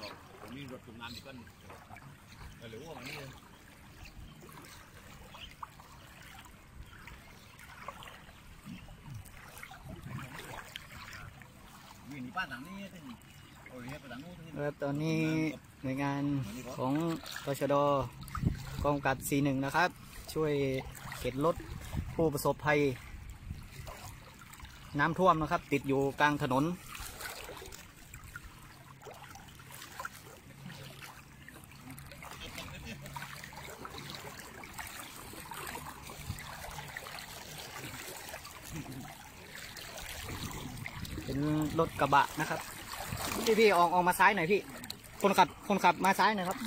หรอกผมมีรถทำงานอีกกันหรือว่ามันนี่ตอนนี้หน่วยงานของตชดกองกำกับ41 นะครับ ช่วยเข็นรถผู้ประสบภัย น้ำท่วมนะครับ ติดอยู่กลางถนน นรถกระบะนะครับพี่พี่ออกออกมาซ้ายหน่อยพี่ คนขับคนขับมาซ้ายหน่อยครับ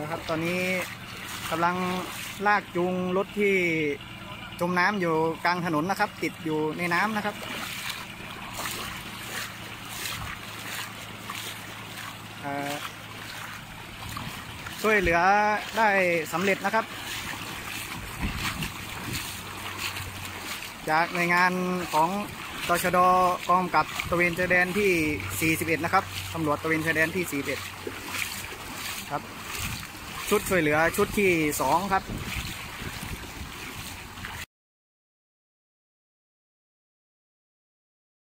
นะครับตอนนี้กำลังลากจูงรถที่จมน้ำอยู่กลางถนนนะครับ ติดอยู่ในน้ำนะครับเอ่อ ช่วยเหลือได้สำเร็จนะครับ จากหน่วยงานของตชดกองกับตะเวนชายแดนที่ 41 นะครับตำรวจตะเวนชายแดนที่ 41 ครับ ชุดช่วยเหลือชุดที่ 2 ครับ